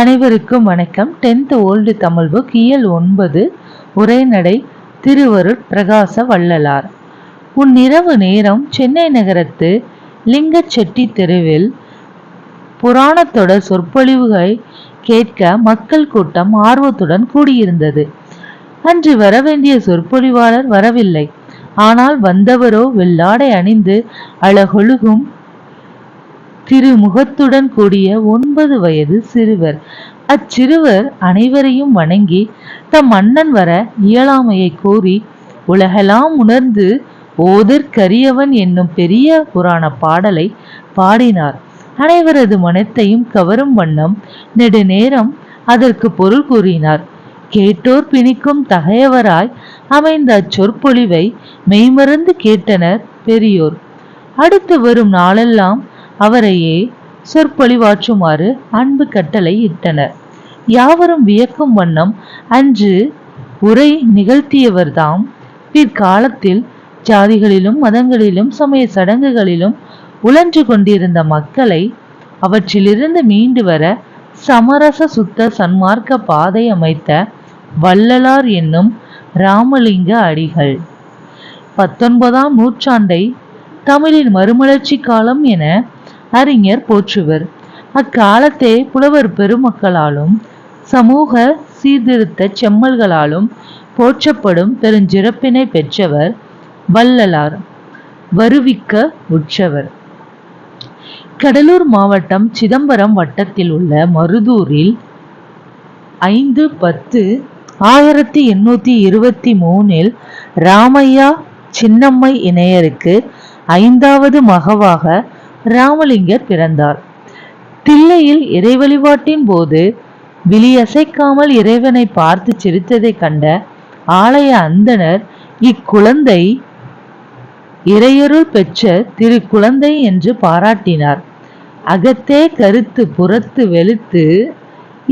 அனைவருக்கும் வணக்கம். Tenth old Tamil book இயல் ஒன்பது உரைநடை திருவருட் பிரகாச வள்ளலார். உன் இரவு நேரம் சென்னை நகரத்து லிங்கச்செட்டி தெருவில் புராணத்தொடர் சொற்பொழிவுகளை கேட்க மக்கள் கூட்டம் ஆர்வத்துடன் கூடியிருந்தது. அன்று வரவேண்டிய சொற்பொழிவாளர் வரவில்லை. ஆனால் வந்தவரோ வெள்ளாடை அணிந்து அழகொழுகும் திருமுகத்துடன் கூடிய ஒன்பது வயது சிறுவர். அச்சிறுவர் அனைவரையும் வணங்கி தம் அண்ணன் வர இயலாமையை கோரி உலகெல்லாம் உணர்ந்து ஓதற்கரியவன் என்னும் பெரிய புராண பாடலை பாடினார். அனைவரது மனத்தையும் கவரும் வண்ணம் நெடுநேரம் அதற்கு பொருள் கூறினார். கேட்டோர் பிணிக்கும் தகையவராய் அமைந்த அச்சொற்பொழிவை மெய்மறந்து கேட்டனர் பெரியோர். அடுத்து வரும் நாளெல்லாம் அவரையே சொற்பொழிவாற்றுமாறு அன்பு கட்டளை இட்டனர் யாவரும் வியக்கும் வண்ணம் அன்று உரை நிகழ்த்தியவர்தாம். பிற்காலத்தில் ஜாதிகளிலும் மதங்களிலும் சமய சடங்குகளிலும் உழன்று கொண்டிருந்த மக்களை அவற்றிலிருந்து மீண்டு வர சமரச சுத்த சன்மார்க்க பாதை அமைத்த வள்ளலார் என்னும் ராமலிங்க அடிகள். பத்தொன்பதாம் நூற்றாண்டை தமிழின் மறுமலர்ச்சி காலம் என அறிஞர் போற்றுவர். அக்காலத்தே புலவர் பெருமக்களாலும் சமூக சீர்திருத்த செம்மல்களாலும் போற்றப்படும் பெருஞ்சிறப்பினை பெற்றவர் வள்ளலார் வருவிக்க உற்றவர். கடலூர் மாவட்டம் சிதம்பரம் வட்டத்தில் உள்ள மருதூரில் ஐந்து பத்து ஆயிரத்தி எண்ணூத்தி இருபத்தி மூணில் ராமையா சின்னம்மை இணையருக்கு ஐந்தாவது மகவாக ராமலிங்கர் பிறந்தார். தில்லையில் இறை வழிபாட்டின் போது விழியசைக்காமல் இறைவனை பார்த்து சிரித்ததை கண்ட ஆலய அந்தனர் இக்குழந்தை இறையருள் பெற்ற திரு குழந்தை என்று பாராட்டினார். அகத்தே கருத்து புறத்து வெளுத்து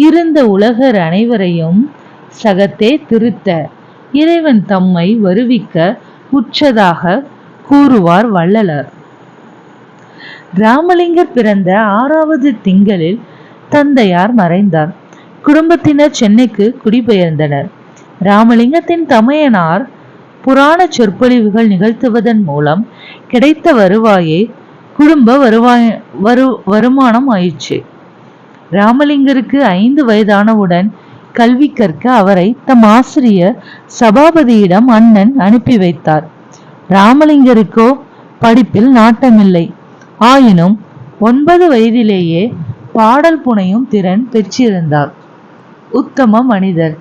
இருந்த உலகர் அனைவரையும் சகத்தே திருத்த இறைவன் தம்மை வருவிக்க உற்றதாக கூறுவார் வள்ளலர். ராமலிங்கர் பிறந்த ஆறாவது திங்களில் தந்தையார் மறைந்தார். குடும்பத்தினர் சென்னைக்கு குடிபெயர்ந்தனர். ராமலிங்கத்தின் தமையனார் புராண சொற்பொழிவுகள் நிகழ்த்துவதன் மூலம் கிடைத்த வருவாயை குடும்ப வருவாய் வரு வருமானம் ஆயிற்று. ராமலிங்கருக்கு ஐந்து வயதானவுடன் கல்வி கற்க அவரை தம் ஆசிரியர் சபாபதியிடம் அண்ணன் அனுப்பி வைத்தார். ராமலிங்கருக்கோ படிப்பில் நாட்டமில்லை. ஆயினும் ஒன்பது வயதிலேயே பாடல் புனையும் திறன் பெற்றிருந்தார். உத்தம மனிதர்.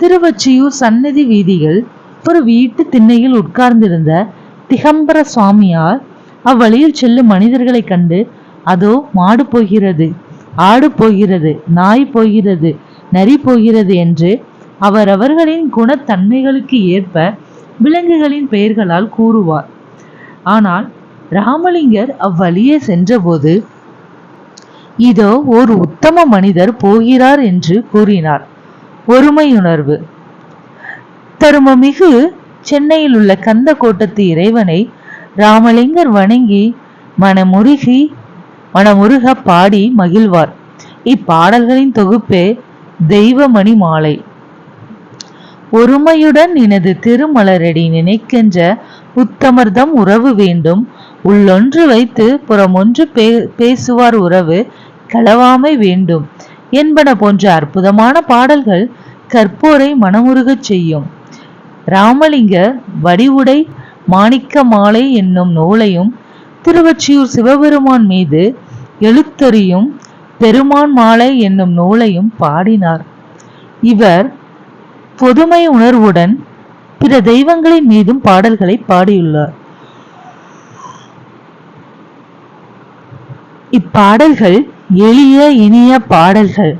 திருவொற்றியூர் சன்னதி வீதிகள் ஒரு வீட்டு திண்ணையில் உட்கார்ந்திருந்த திகம்பர சுவாமியார் அவ்வழியில் செல்லும் மனிதர்களைக் கண்டு அதோ மாடு போகிறது. ஆடு போகிறது. நாய் போகிறது. நரி போகிறது என்று அவரவர்களின் குணத்தன்மைகளுக்கு ஏற்ப விலங்குகளின் பெயர்களால் கூறுவார். ஆனால் ராமலிங்கர் அவ்வழியே சென்றபோது இதோ ஒரு உத்தம மனிதர் போகிறார் என்று கூறினார். ஒருமையுணர்வு. தருமமிகு சென்னையில் உள்ள கந்த கோட்டத்து இறைவனை ராமலிங்கர் வணங்கி மனமுருகி மனமுருக பாடி மகிழ்வார். இப்பாடல்களின் தொகுப்பே தெய்வமணி மாலை ஒருமையுடன் எனது திருமலரடி நினைக்கின்ற உத்தமர்தம் உறவு வேண்டும். உள்ளொன்று வைத்து புறமொன்று பே பேசுவார் உறவு களவாமை வேண்டும். என்பன போன்ற அற்புதமான பாடல்கள் கற்போரை மனமுருகச் செய்யும். ராமலிங்க வடிவுடை மாணிக்க மாலை என்னும் நூலையும் திருவொற்றியூர் சிவபெருமான் மீது எழுத்தறியும் பெருமான் மாலை என்னும் நூலையும் பாடினார். இவர் பொதுமை உணர்வுடன் பிற தெய்வங்களின் மீதும் பாடல்களை பாடியுள்ளார். இப்பாடல்கள் எளிய இனிய பாடல்கள்.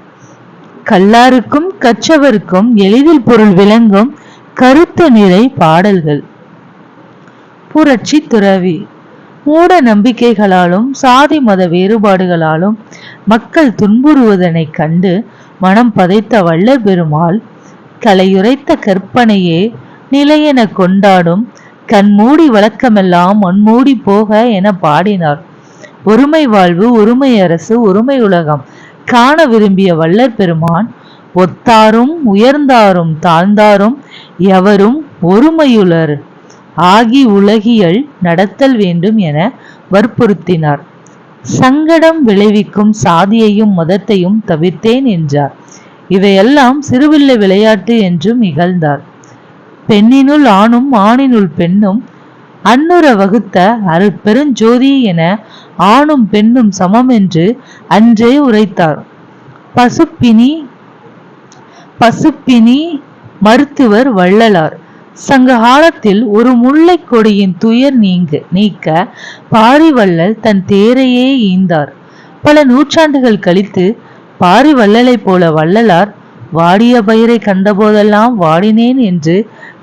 கல்லாருக்கும் கற்றவருக்கும் எளிதில் பொருள் விளங்கும் கருத்து நிறை பாடல்கள். புரட்சி துறவி. மூட நம்பிக்கைகளாலும் சாதி மத வேறுபாடுகளாலும் மக்கள் துன்புறுவதனை கண்டு மனம் பதைத்த வள்ளல் பெருமாள் கலையுரைத்த கற்பனையே நிலையென கொண்டாடும் கண்மூடி வழக்கமெல்லாம் மண்மூடி போக என பாடினார். ஒருமை வாழ்வு ஒருமை அரசு ஒருமை உலகம் காண விரும்பிய வல்லர் பெருமான் ஒத்தாரும் உயர்ந்தாரும் தாழ்ந்தாரும் எவரும் ஒருமையுளர் ஆகி உலகியல் நடத்தல் வேண்டும் என வற்புறுத்தினார். சங்கடம் விளைவிக்கும் சாதியையும் மதத்தையும் தவிர்த்தேன் என்றார். இவையெல்லாம் சிறுவில்லை விளையாட்டு என்றும் இகழ்ந்தார். பெண்ணினுள் ஆணும் ஆணினுள் பெண்ணும் அன்னுற வகுத்த அருட்பெருஞ்சோதி என ஆணும் பெண்ணும் சமம் என்று அன்றே உரைத்தார். பசுப்பினி பசுப்பினி மருத்துவர் வள்ளலார் சங்க காலத்தில் ஒரு முல்லை கொடியின் துயர் நீங்க நீக்க பாரிவள்ளல் தன் தேரையே ஈந்தார். பல நூற்றாண்டுகள் கழித்து பாரி வள்ளலை போல வள்ளலார் வாடிய பயிரை கண்டபோதெல்லாம் வாடினேன் என்று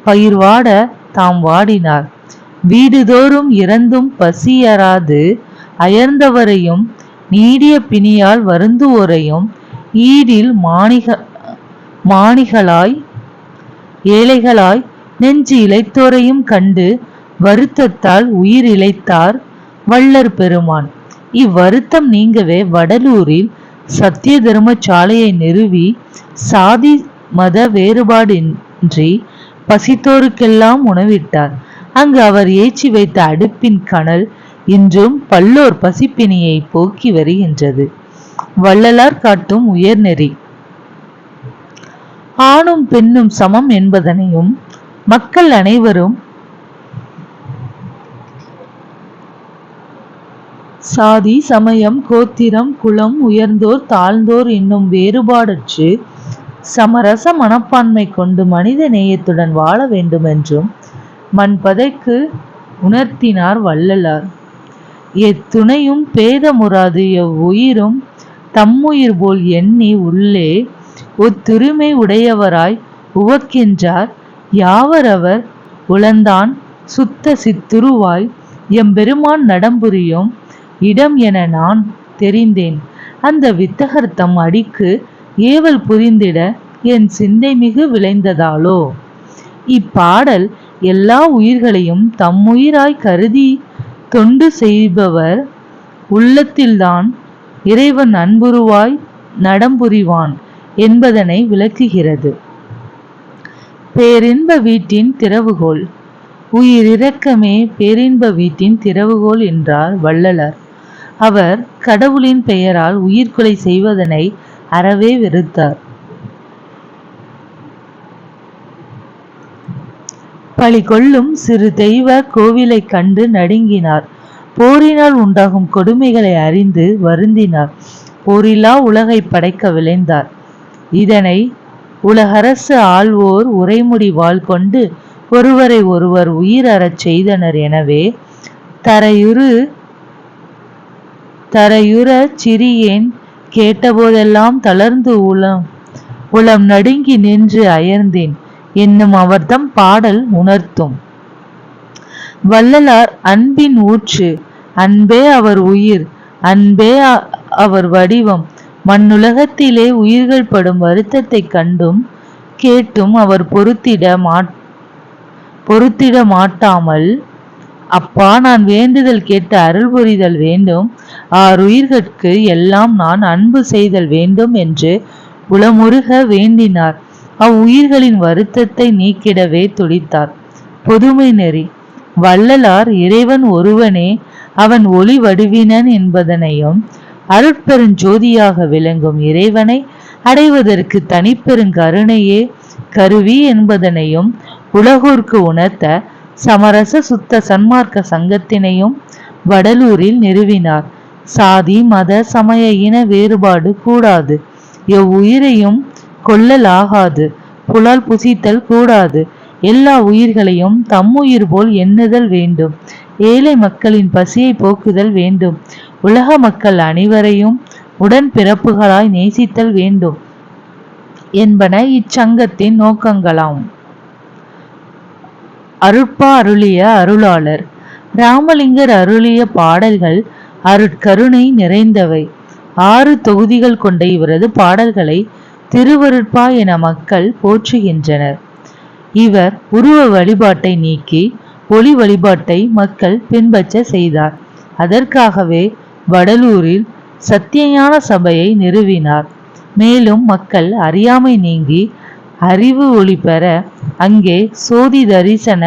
பயிர் வாட தாம் வாடினார். வீடுதோறும் இறந்தும் பசியராது அயர்ந்தவரையும் நீடிய பிணியால் வருந்துவோரையும் ஈடில் மாணிக மாணிகளாய் ஏழைகளாய் நெஞ்சு இழைத்தோரையும் கண்டு வருத்தத்தால் உயிர் இழைத்தார் வள்ளர் பெருமான். இவ்வருத்தம் நீங்கவே வடலூரில் சத்திய தர்ம சாலையை நிறுவி சாதி மத வேறுபாடின்றி பசித்தோருக்கெல்லாம் உணவிட்டார். அங்கு அவர் ஏற்றி வைத்த அடுப்பின் கனல் இன்றும் பல்லோர் பசிப்பினியை போக்கி வருகின்றது. வள்ளலார் காட்டும் உயர்நெறி ஆணும் பெண்ணும் சமம் என்பதனையும் மக்கள் அனைவரும் சாதி சமயம் கோத்திரம் குலம் உயர்ந்தோர் தாழ்ந்தோர் என்னும் வேறுபாடற்று சமரச மனப்பான்மை கொண்டு மனித நேயத்துடன் வாழ வேண்டுமென்றும் மண்பதைக்கு உணர்த்தினார் வள்ளலார். எத்துணையும் பேதமுறாது எவ்வுயிரும் தம்முயிர் போல் எண்ணி உள்ளே ஒத்துரிமை உடையவராய் உவக்கின்றார். யாவரவர் உளந்தான் சுத்த சித்துருவாய் எம்பெருமான் நடம்புரியும் இடம் என நான் தெரிந்தேன். அந்த வித்தகர் தம் அடிக்கு ஏவல் புரிந்திட என் சிந்தை மிகு விளைந்ததாலோ? இப்பாடல் எல்லா உயிர்களையும் தம்முயிராய் கருதி தொண்டு செய்பவர் உள்ளத்தில்தான் இறைவன் அன்புருவாய் நடம்புரிவான் என்பதனை விளக்குகிறது. பேரின்ப வீட்டின் திறவுகோல். உயிரிரக்கமே பேரின்ப வீட்டின் திறவுகோல் என்றார் வள்ளலர். அவர் கடவுளின் பெயரால் உயிர்கொலை செய்வதனை அறவே வெறுத்தார். பழி கொள்ளும் சிறு தெய்வ கோவிலை கண்டு நடுங்கினார். போரினால் உண்டாகும் கொடுமைகளை அறிந்து வருந்தினார். போரில்லா உலகை படைக்க விளைந்தார் இதனை உலகரசு ஆள்வோர் உரைமுடி வாழ் கொண்டு ஒருவரை ஒருவர் உயிர் அறச் செய்தனர் எனவே தரையுறு தரையுற சிறியேன் கேட்டபோதெல்லாம் தளர்ந்து உளம் உளம் நடுங்கி நின்று அயர்ந்தேன். என்னும் அவர்தம் பாடல் உணர்த்தும். வள்ளலார் அன்பின் ஊற்று அன்பே அவர் உயிர் அன்பே அவர் வடிவம். மண்ணுலகத்திலே உயிர்கள் படும் வருத்தத்தை கண்டும் கேட்டும் அவர் பொறுத்திட மாட் பொருத்திட மாட்டாமல் அப்பா நான் வேண்டுதல் கேட்டு அருள் புரிதல் வேண்டும். ஆறுயிர்கட்கு எல்லாம் நான் அன்பு செய்தல் வேண்டும் என்று உளமுருக வேண்டினார். அவ்வுயிர்களின் வருத்தத்தை நீக்கிடவே துடித்தார். பொதுமை நெறி வள்ளலார் இறைவன் ஒருவனே அவன் ஒளி வடிவினன் என்பதனையும் அருட்பெருஞ்சோதியாக விளங்கும் இறைவனை அடைவதற்கு தனிப்பெருங்கருணையே கருவி என்பதனையும் உலகூர்க்கு உணர்த்த சமரச சுத்த சன்மார்க்க சங்கத்தினையும் வடலூரில் நிறுவினார். சாதி மத சமய இன வேறுபாடு கூடாது. எவ்வுயிரையும் கொல்லலாகாது புலால் புசித்தல் கூடாது. எல்லா உயிர்களையும் தம்முயிர் போல் எண்ணுதல் வேண்டும். ஏழை மக்களின் பசியை போக்குதல் வேண்டும். உலக மக்கள் அனைவரையும் உடன் பிறப்புகளாய் நேசித்தல் வேண்டும். என்பன இச்சங்கத்தின் நோக்கங்களாம். அருட்பா அருளிய அருளாளர். ராமலிங்கர் அருளிய பாடல்கள் அருட்கருணை நிறைந்தவை. ஆறு தொகுதிகள் கொண்ட இவரது பாடல்களை திருவருட்பா என மக்கள் போற்றுகின்றனர். இவர் உருவ வழிபாட்டை நீக்கி ஒளி வழிபாட்டை மக்கள் பின்பற்ற செய்தார். அதற்காகவே வடலூரில் சத்தியஞான சபையை நிறுவினார். மேலும் மக்கள் அறியாமை நீங்கி அறிவு ஒளி பெற அங்கே சோதி தரிசன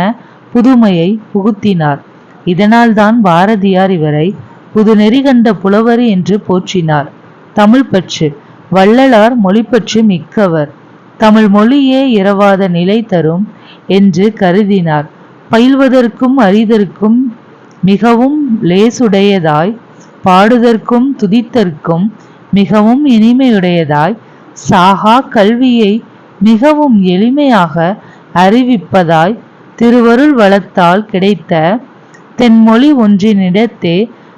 புதுமையை புகுத்தினார். இதனால்தான் பாரதியார் இவரை புது கண்ட புலவர் என்று போற்றினார். தமிழ் பற்று வள்ளலார் மொழிப்பற்று மிக்கவர். தமிழ் மொழியே இரவாத நிலை தரும் என்று கருதினார். பயில்வதற்கும் அறிதற்கும் மிகவும் லேசுடையதாய் பாடுதற்கும் துதித்தற்கும் மிகவும் இனிமையுடையதாய் சாகா கல்வியை மிகவும் எளிமையாக அறிவிப்பதாய் திருவருள் வளத்தால் கிடைத்த தென்மொழி ஒன்றினிடத்தே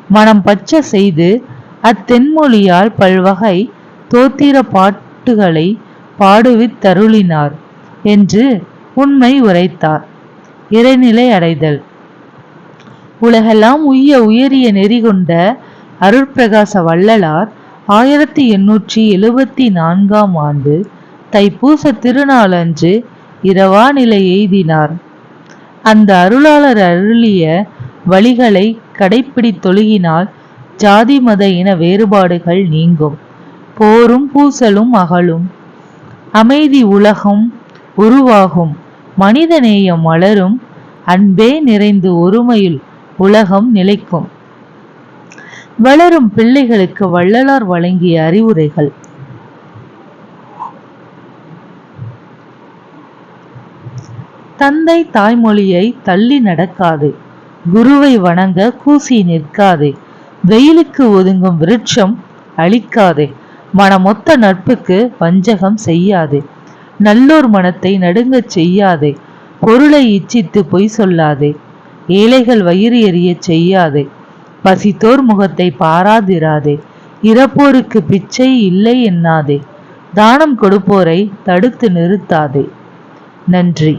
மனம் பச்ச செய்து அத்தென்மொழியால் பல்வகை தோத்திர பாட்டுகளை பாடுவித்தருளினார் என்று உண்மை உரைத்தார். இறைநிலை அடைதல். உலகெல்லாம் உய்ய உயரிய நெறி கொண்ட அருட்பிரகாச வள்ளலார் ஆயிரத்தி எண்ணூற்றி எழுபத்தி நான்காம் ஆண்டு தைப்பூச திருநாளன்று இரவா நிலை எய்தினார். அந்த அருளாளர் அருளிய வழிகளை கடைப்பிடித்தொழுகினால் ஜாதி மத இன வேறுபாடுகள் நீங்கும். போரும் பூசலும் அகலும். அமைதி உலகம் உருவாகும். மனிதநேயம் வளரும். அன்பே நிறைந்து ஒருமையில் உலகம் நிலைக்கும். வளரும் பிள்ளைகளுக்கு வள்ளலார் வழங்கிய அறிவுரைகள். தந்தை தாய்மொழியை தள்ளி நடக்காதே. குருவை வணங்க கூசி நிற்காதே. வெயிலுக்கு ஒதுங்கும் விருட்சம் அழிக்காதே. மனமொத்த நட்புக்கு வஞ்சகம் செய்யாதே. நல்லோர் மனத்தை நடுங்கச் செய்யாதே. பொருளை இச்சித்து பொய் சொல்லாதே. ஏழைகள் வயிறு எறியச் செய்யாதே. பசித்தோர் முகத்தை பாராதிராதே. இறப்போருக்கு பிச்சை இல்லை எண்ணாதே தானம் கொடுப்போரை தடுத்து நிறுத்தாதே. நன்றி.